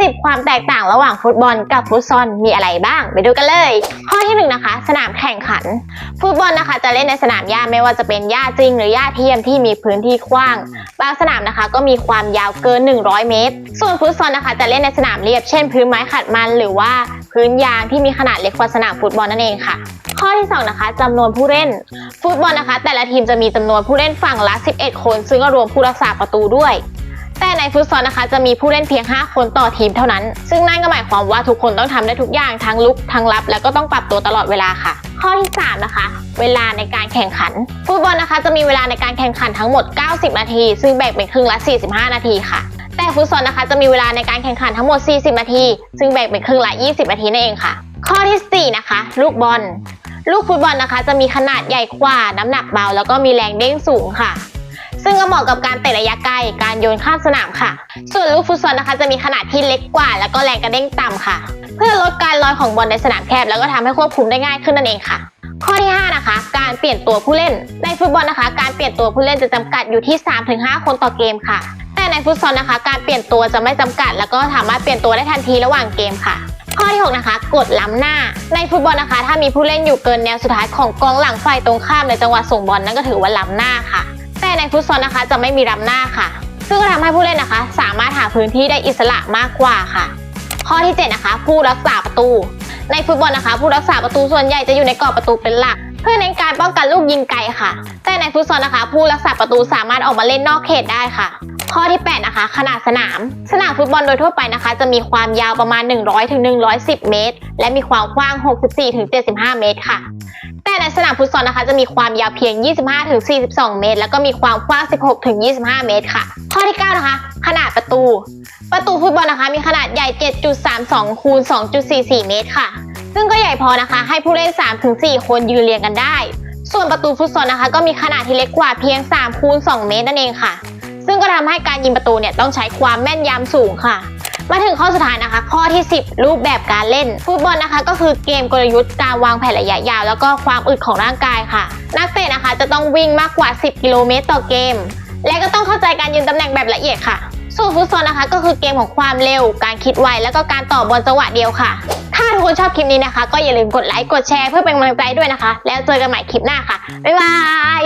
10 ความแตกต่างระหว่างฟุตบอลกับฟุตซอลมีอะไรบ้าง ไปดูกันเลย ข้อที่หนึ่งนะคะ สนามแข่งขัน ฟุตบอลนะคะจะเล่นในสนามหญ้าไม่ว่าจะเป็นหญ้าจริง หรือหญ้าเทียมที่มีพื้นที่กว้าง บางสนามนะคะก็มีความยาวเกิน 100 เมตร ส่วนฟุตซอลนะคะจะเล่นในสนามเรียบ เช่น พื้นไม้ขัดมันหรือว่าพื้นยางที่มีขนาดเล็กกว่าสนามฟุตบอลนั่นเองค่ะ ข้อที่สองนะคะจำนวนผู้เล่น ฟุตบอลนะคะ แต่ละทีมจะมีจำนวนผู้เล่นฝั่งละ 11 คน ซึ่งก็รวมผู้รักษาประตูด้วย แต่ในฟุตซอลนะคะจะมีผู้เล่นเพียง 5 คนต่อทีมเท่านั้น ซึ่งนั่นก็หมายความว่าทุกคนต้องทำได้ทุกอย่างทั้งลุกทั้งรับ แล้วก็ต้องปรับตัวตลอดเวลาค่ะ ข้อที่ 3 นะคะ เวลาในการแข่งขัน ฟุตบอลนะคะจะมีเวลาในการแข่งขันทั้งหมด 90 นาที ซึ่งแบ่งเป็นครึ่งละ 45 นาทีค่ะ แต่ฟุตซอลนะคะจะมีเวลาในการแข่งขันทั้งหมด 40 นาที ซึ่งแบ่งเป็นครึ่งละ 20 นาทีนั่นเองค่ะ ข้อทีสี่4 นะคะ ลูกบอล ลูกฟุตบอลนะคะ จะมีขนาดใหญ่กว่าน้ำหนักเบา แล้วก็มีแรงเด้งสูงค่ะ ซึ่งก็เหมาะกับการเตะระยะไกล การโยนข้ามสนามค่ะ ส่วนลูกฟุตซอลนะคะจะมีขนาดที่เล็กกว่า แล้วก็แรงกระเด้งต่ำค่ะ เพื่อลดการลอยของบอลในสนามแคบ แล้วก็ทำให้ควบคุมได้ง่ายขึ้นนั่นเองค่ะ ข้อที่ 5 นะคะ การเปลี่ยนตัวผู้เล่น ในฟุตบอลนะคะ การเปลี่ยนตัวผู้เล่นจะจำกัดอยู่ที่ 3-5 คนต่อเกมค่ะ แต่ในฟุตซอลนะคะ การเปลี่ยนตัวจะไม่จำกัด แล้วก็สามารถเปลี่ยนตัวได้ทันทีระหว่างเกมค่ะข้อที่ 6 นะคะกดล้ำหน้า ในฟุตบอลนะคะ ถ้ามีผู้เล่นอยู่เกินแนวสุดท้ายของกองหลังฝ่ายตรงข้ามในจังหวะส่งบอลนั่นก็ถือว่าล้ำหน้าค่ะ ฟุตซอลนะคะ จะไม่มีล้ำหน้าค่ะ ซึ่งก็ทำให้ผู้เล่นนะคะ สามารถหาพื้นที่ได้อิสระมากกว่าค่ะ ข้อที่ 7 นะคะ ผู้รักษาประตู ในฟุตบอลนะคะ ผู้รักษาประตูส่วนใหญ่จะอยู่ในกรอบประตูเป็นหลัก เพื่อในการป้องกันลูกยิงไกลค่ะ แต่ในฟุตซอลนะคะ ผู้รักษาประตูสามารถออกมาเล่นนอกเขตได้ค่ะข้อที่ 8 นะคะ ขนาดสนาม สนามฟุตบอลโดยทั่วไปนะคะ จะมีความยาวประมาณ 100ถึง110 เมตร และมีความกว้าง 64ถึง75 เมตรค่ะ แต่ในสนามฟุตซอลนะคะจะมีความยาวเพียง 25ถึง42 เมตร แล้วก็มีความกว้าง 16ถึง25 เมตรค่ะ ข้อที่ 9 นะคะ ขนาดประตู ประตูฟุตบอลนะคะ มีขนาดใหญ่ 7.32 คูณ 2.44 เมตรค่ะ ซึ่งก็ใหญ่พอนะคะ ให้ผู้เล่น 3-4 คนยืนเรียงกันได้ ส่วนประตูฟุตซอลนะคะ ก็มีขนาดที่เล็กกว่าเพียง 3 คูณ 2 เมตรนั่นเองค่ะ ซึ่งก็ทำให้การยิงประตูเนี่ยต้องใช้ความแม่นยำสูงค่ะ มาถึงข้อสุดท้ายนะคะ ข้อที่ 10 รูปแบบการเล่น ฟุตบอลนะคะ ก็คือเกมกลยุทธ์การวางแผนระยะยาว แล้วก็ความอึดของร่างกายค่ะ นักเตะนะคะจะต้องวิ่งมากกว่า 10 กิโลเมตรต่อเกม และก็ต้องเข้าใจการยืนตำแหน่งแบบละเอียดค่ะส่วนฟุตซอลนะคะ ก็คือเกมของความเร็ว การคิดไวแล้วก็การต่อบอลจังหวะเดียวค่ะ ถ้าทุกคนชอบคลิปนี้นะคะ ก็อย่าลืมกดไลค์กดแชร์เพื่อเป็นกำลังใจด้วยนะคะ แล้วเจอกันใหม่คลิปหน้าค่ะบ๊ายบาย